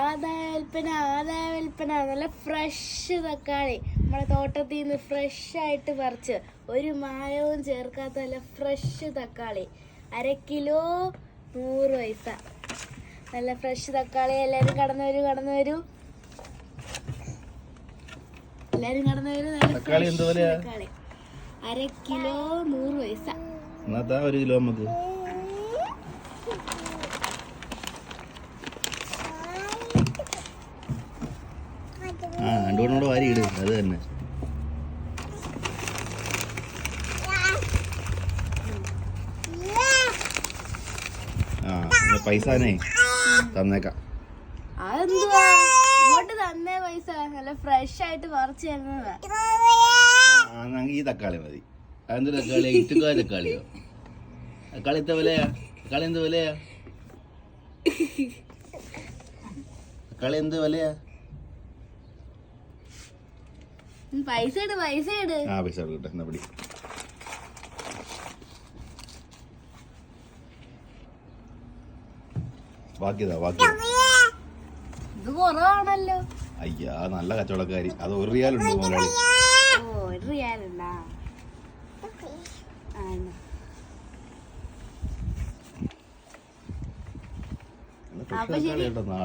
ആദായ വിൽപ്പന ആദായ വിൽപ്പന നല്ല ഫ്രഷ് തക്കാളി നമ്മുടെ തോട്ടത്തിൽ നിന്ന് ഫ്രഷായിട്ട് പറിച്ച് ഒരു മായവും ചേർക്കാത്ത നല്ല ഫ്രഷ് തക്കാളി. അര കിലോ നൂറ് പൈസ. നല്ല ഫ്രഷ് തക്കാളി. എല്ലാവരും കടന്നു വരൂ കടന്നു വരൂ. എല്ലാവരും കടന്നു വരൂ. നല്ല തക്കാളി അര കിലോ നൂറ് പൈസ. ഒരു കിലോ നമുക്ക്. ആ രണ്ടുകൂടെ വാരി ഇട്. അത് തന്നെ. ആ പൈസനെ പൈസ തന്നെ തന്നേക്കാം. അതെന്തുവാ? ഇങ്ങോട്ട് തന്നേ പൈസ. നല്ല ഫ്രഷ് ആയിട്ട് പറിച്ചു തരുന്നതാ ഈ തക്കാളി മതി. അതെന്ത് തക്കാളി? ഇട്ടുകാ തക്കാളിയോ? തക്കാളി എത്ര വിലയാ? തക്കാളി എന്ത് വിലയാ? തക്കാളി എന്ത് വിലയാ? പൈസ ഇട് പൈസ ഇട് ആ പൈസ കൊടുക്കട്ടെ എന്നാ പിടി. ബാക്കിയതാ ബാക്കി ഇത് കുറവാണല്ലോ. അയ്യാ നല്ല കച്ചവടക്കാരി. അത് ഒരു റിയാലുണ്ട് മുതലാളി. ഓ ഒരു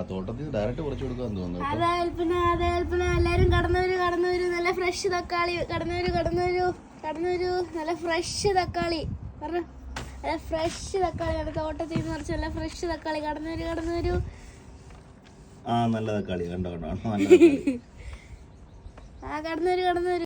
തോട്ടത്തിൽ ഡയറക്റ്റ് കുറച്ച് കൊടുക്കാൻ തോന്നുന്നു എല്ലാരും കടന്നു വരൂ നല്ല ഫ്രഷ് തക്കാളി കടന്നു വരൂ കടന്നു വരൂ കടന്നു വരൂ നല്ല ഫ്രഷ് തക്കാളി. പറഞ്ഞു? നല്ല ഫ്രഷ് തക്കാളി. നമ്മുടെ തോട്ടത്തിൽ നിന്ന് കുറച്ച് നല്ല ഫ്രഷ് തക്കാളി. കടന്നു വരൂ കടന്നു വരൂ ആ നല്ല തക്കാളി. കണ്ടോ കണ്ടോ? ആ കടന്നു വരൂ കടന്നു വരൂ